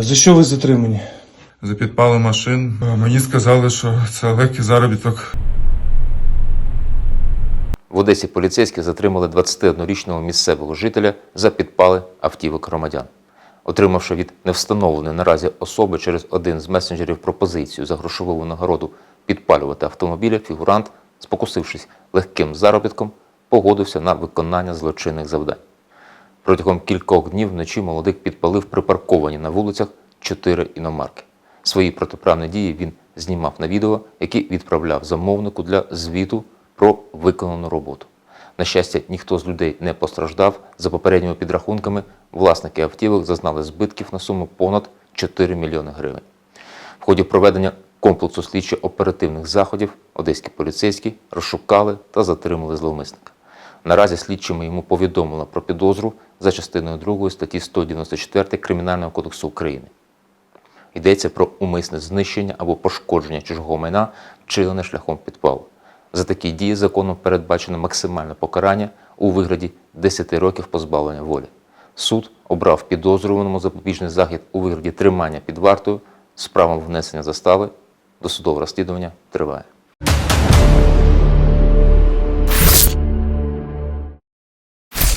За що ви затримані? За підпали машин. Мені сказали, що це легкий заробіток. В Одесі поліцейські затримали 21-річного місцевого жителя за підпали автівок громадян. Отримавши від невстановленої наразі особи через один з месенджерів пропозицію за грошову винагороду підпалювати автомобілі, фігурант, спокусившись легким заробітком, погодився на виконання злочинних завдань. Протягом кількох днів вночі молодик підпалив припарковані на вулицях чотири іномарки. Свої протиправні дії він знімав на відео, які відправляв замовнику для звіту про виконану роботу. На щастя, ніхто з людей не постраждав. За попередніми підрахунками, власники автівок зазнали збитків на суму понад 4 мільйони гривень. В ході проведення комплексу слідчо-оперативних заходів одеські поліцейські розшукали та затримали зловмисника. Наразі слідчими йому повідомили про підозру за частиною 2 статті 194 Кримінального кодексу України. Йдеться про умисне знищення або пошкодження чужого майна, вчинене шляхом підпалу. За такі дії законом передбачено максимальне покарання у вигляді 10 років позбавлення волі. Суд обрав підозрюваному запобіжний захід у вигляді тримання під вартою з правом внесення застави. Досудове розслідування триває.